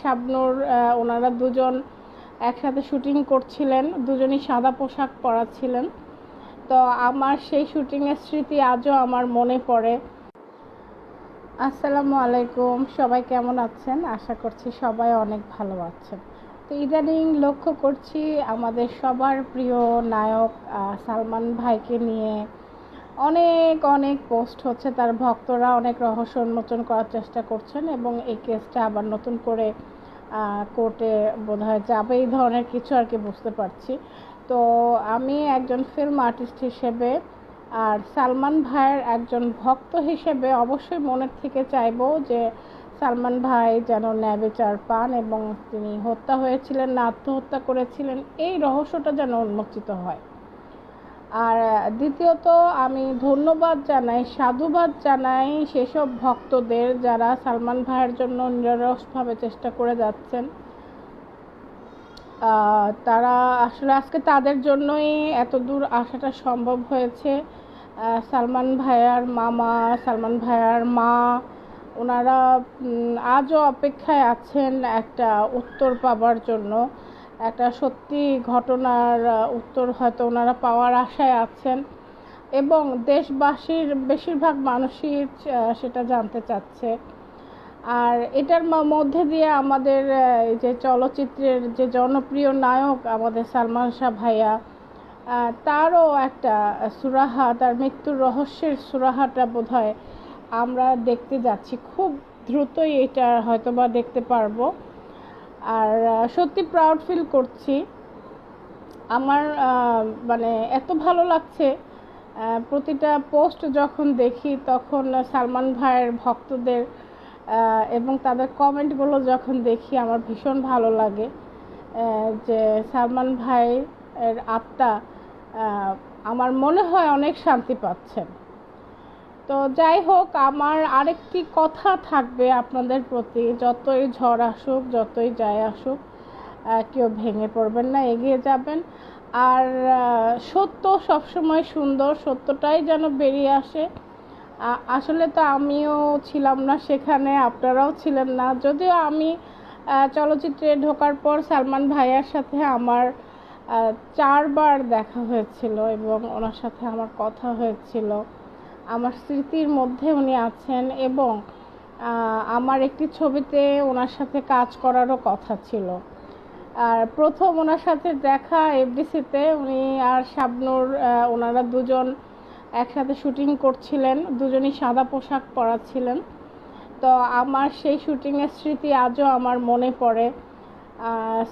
শাবনুর ওনারা দুজন একসাথে শুটিং করছিলেন, দুজনই সাদা পোশাক পরা ছিলেন তো আমার সেই শুটিংয়ের স্মৃতি আজও আমার মনে পড়ে। আসসালামু আলাইকুম, সবাই কেমন আছেন? আশা করছি সবাই অনেক ভালো আছেন। তো ইদানিং লক্ষ্য করছি আমাদের সবার প্রিয় নায়ক সালমান ভাইকে নিয়ে অনেক অনেক পোস্ট হচ্ছে, তার ভক্তরা অনেক রহস্য উন্মোচন করার চেষ্টা করছেন এবং এই কেসটা আবার নতুন করে কোর্টে বোধ হয় যাবে, এই ধরনের কিছু আর কি বুঝতে পারছি। তো আমি একজন ফিল্ম আর্টিস্ট হিসেবে আর সালমান ভাইয়ের একজন ভক্ত হিসেবে অবশ্যই মনের থেকে চাইব যে সালমান ভাই যেন ন্যায় বিচার পান এবং তিনি হত্যা হয়েছিলেন না, আত্মহত্যা করেছিলেন, এই রহস্যটা যেন উন্মোচিত হয়। আর দ্বিতীয়ত আমি ধন্যবাদ জানাই, সাধুবাদ জানাই সেসব ভক্তদের যারা সালমান ভাইয়ের জন্য নিরসভাবে চেষ্টা করে যাচ্ছেন। তারা আসলে আজকে তাদের জন্যই এত দূর আসাটা সম্ভব হয়েছে। সালমান ভাইয়ার মামা, সালমান ভাইয়ার মা, ওনারা আজও অপেক্ষায় আছেন একটা উত্তর পাবার জন্য। একটা সত্যি ঘটনার উত্তর হয়তো ওনারা পাওয়ার আশায় আছেন এবং দেশবাসীর বেশিরভাগ মানুষই সেটা জানতে চাচ্ছে। আর এটার মধ্যে দিয়ে আমাদের যে চলচ্চিত্রের যে জনপ্রিয় নায়ক আমাদের সালমান শাহ ভাইয়া তারও একটা সুরাহা, তার মৃত্যুর রহস্যের সুরাহাটা বোধহয় আমরা দেখতে যাচ্ছি। খুব দ্রুতই এটা হয়তোবা দেখতে পারব। আর সত্যি প্রাউড ফিল করছি। আমার মানে এত ভালো লাগছে প্রতিটা পোস্ট যখন দেখি তখন সালমান ভাইয়ের ভক্তদের এবং তাদের কমেন্টগুলো যখন দেখি আমার ভীষণ ভালো লাগে যে সালমান ভাই এর আত্মা আমার মনে হয় অনেক শান্তি পাচ্ছেন। তো যাই হোক, আমার আরেকটি কথা থাকবে আপনাদের প্রতি। যতই ঝড় আসুক, যতই যায় আসুক কেউ ভেঙে পড়বেন না, এগিয়ে যাবেন। আর সত্য সবসময় সুন্দর, সত্যটাই যেন বেরিয়ে আসে। আসলে তো আমিও ছিলাম না সেখানে, আপনারাও ছিলেন না। যদিও আমি চলচ্চিত্রে ঢোকার পর সালমান ভাইয়ার সাথে আমার চারবার দেখা হয়েছিল এবং ওনার সাথে আমার কথা হয়েছিল। আমার স্মৃতির মধ্যে উনি আছেন এবং আমার একটি ছবিতে ওনার সাথে কাজ করারও কথা ছিল। আর প্রথম ওনার সাথে দেখা এফডিসিতে উনি আর শাবনুর ওনারা দুজন একসাথে শুটিং করছিলেন, দুজনই সাদা পোশাক পরা ছিলেন তো আমার সেই শুটিংয়ের স্মৃতি আজও আমার মনে পড়ে।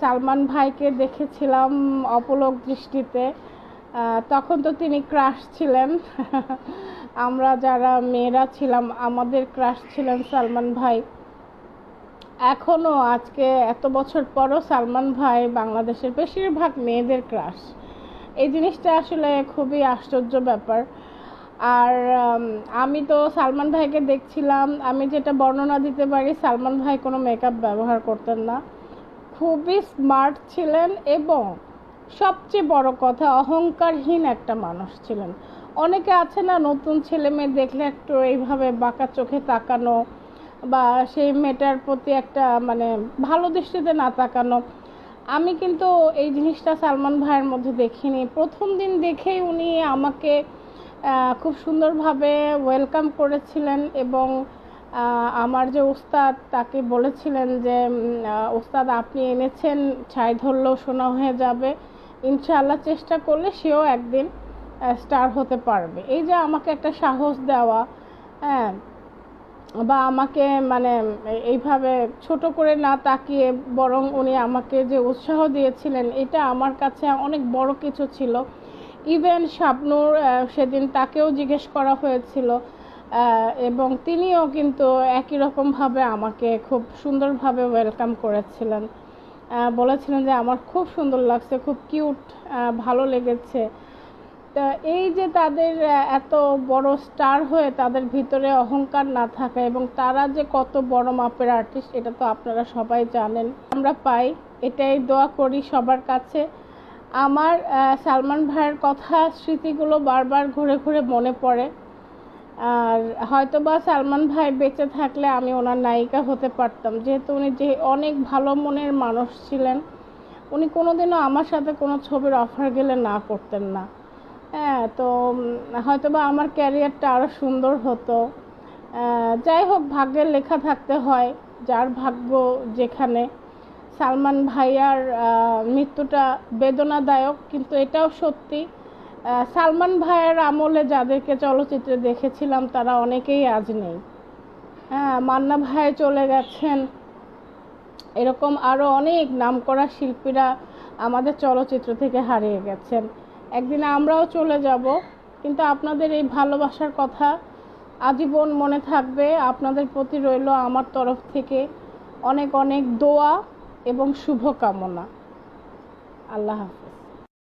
সালমান ভাইকে দেখেছিলাম অপলক দৃষ্টিতে। তখন তো তিনি ক্রাশ ছিলেন। আমরা যারা মেয়েরা ছিলাম, আমাদের ক্রাশ ছিলেন সালমান ভাই। এখনও আজকে এত বছর পরও সালমান ভাই বাংলাদেশের বেশিরভাগ মেয়েদের ক্রাশ এই জিনিসটা আসলে খুবই আশ্চর্য ব্যাপার। আর আমি তো সালমান ভাইকে দেখছিলাম। আমি যেটা বর্ণনা দিতে পারি, সালমান ভাই কোনো মেকআপ ব্যবহার করতেন না। খুবই স্মার্ট ছিলেন এবং সবচেয়ে বড় কথা, অহংকারহীন একটা মানুষ ছিলেন। অনেকে আছে না, নতুন ছেলে মেয়ে দেখলে একটু এইভাবে বাঁকা চোখে তাকানো বা সেই মেয়েটার প্রতি একটা মানে ভালো দৃষ্টিতে না তাকানো। আমি কিন্তু এই জিনিসটা সালমান ভাইয়ের মধ্যে দেখিনি। প্রথম দিন দেখেই উনি আমাকে খুব সুন্দরভাবে ওয়েলকাম করেছিলেন এবং আমার যে ওস্তাদ তাকে বলেছিলেন যে ওস্তাদ আপনি এনেছেন, ছাই ধরলেও সোনা হয়ে যাবে। ইনশাআল্লাহ চেষ্টা করলে সেও একদিন স্টার হতে পারবে। এই যে আমাকে একটা সাহস দেওয়া হ্যাঁ বা আমাকে মানে এইভাবে ছোট করে না তাকিয়ে বরং উনি আমাকে যে উৎসাহ দিয়েছিলেন, এটা আমার কাছে অনেক বড় কিছু ছিল। ইভেন শাবনুর সেদিন তাকেও জিজ্ঞেস করা হয়েছিল এবং তিনিও কিন্তু একই রকমভাবে আমাকে খুব সুন্দরভাবে ওয়েলকাম করেছিলেন। বলেছিলেন যে আমার খুব সুন্দর লাগছে, খুব কিউট ভালো লেগেছে। তা এই যে তাদের এত বড় স্টার হয়ে তাদের ভিতরে অহংকার না থাকা এবং তারা যে কত বড় মাপের আর্টিস্ট এটা তো আপনারা সবাই জানেন। আমরা পাই, এটাই দোয়া করি সবার কাছে। আমার সালমান ভাইয়ের কথা, স্মৃতিগুলো বারবার ঘুরে ঘুরে মনে পড়ে। আর হয়তো বা সালমান ভাই বেঁচে থাকলে আমি ওনার নায়িকা হতে পারতাম। যেহেতু উনি যে অনেক ভালো মনের মানুষ ছিলেন, উনি কোনোদিনও আমার সাথে কোনো ছবির অফার গেলে না করতেন না। হ্যাঁ তো হয়তো বা আমার ক্যারিয়ারটা আরও সুন্দর হতো। যাই হোক, ভাগ্যের লেখা থাকতে হয়, যার ভাগ্য যেখানে। সালমান ভাইয়ার মৃত্যুটা বেদনাদায়ক, কিন্তু এটাও সত্যি সালমান ভাইয়ের আমলে যাদেরকে চলচ্চিত্রে দেখেছিলাম, তারা অনেকেই আজ নেই। হ্যাঁ মান্না ভাই চলে গেছেন। এরকম আরও অনেক নামকরা শিল্পীরা আমাদের চলচ্চিত্র থেকে হারিয়ে গেছেন। একদিন আমরাও চলে যাব, কিন্তু আপনাদের এই ভালোবাসার কথা আজীবন মনে থাকবে। আপনাদের প্রতি রইল আমার তরফ থেকে অনেক অনেক দোয়া এবং শুভকামনা। আল্লাহ হাফিজ।